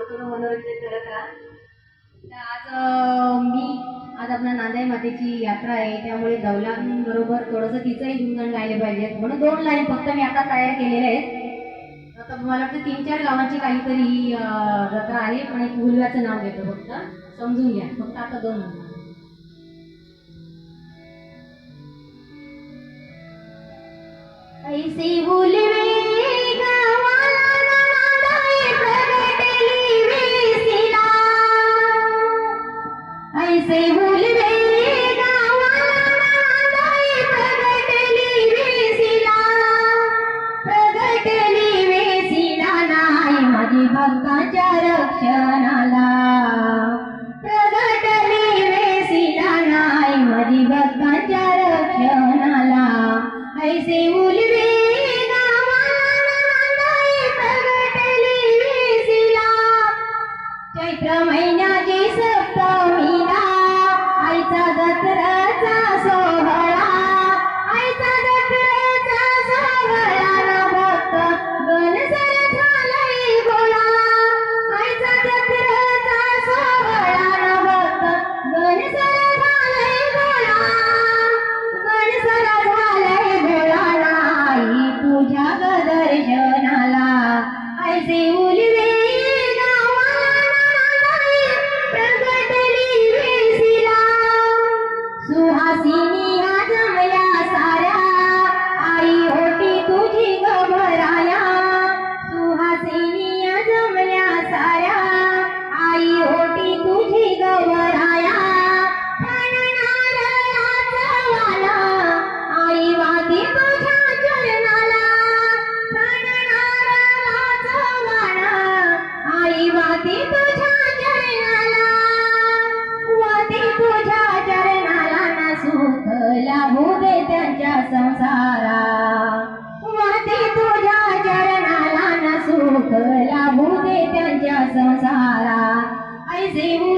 थोडं थोडं मनोरंजन करत राहा तर आज मी आज आपल्या नांदाई मातेची यात्रा आहे. त्यामुळे दौलांबरोबर थोडंसं तिचंही गुणगान गायले पाहिजेत. म्हणून दोन लाईन फक्त मी आता तयार केलेल्या आहेत. आता मला वाटतं तीन चार गावांची काहीतरी जत्रा आहे. पण एक गुलव्याचं नाव घेतो फक्त. समजून घ्या. फक्त आता दोन ऐसी ऐसे भक्ताच्या रक्षणाला. प्रगटली वेसिला नाही माझी भक्ताच्या रक्षणाला. ऐसे उलवे प्रगटली वेसिला. चैत्र महिन्या সুহাসিন त्यांच्या संसारा. वाटे तुझ्या चरणाला न सुख लाभू दे त्यांच्या संसारा. ऐसे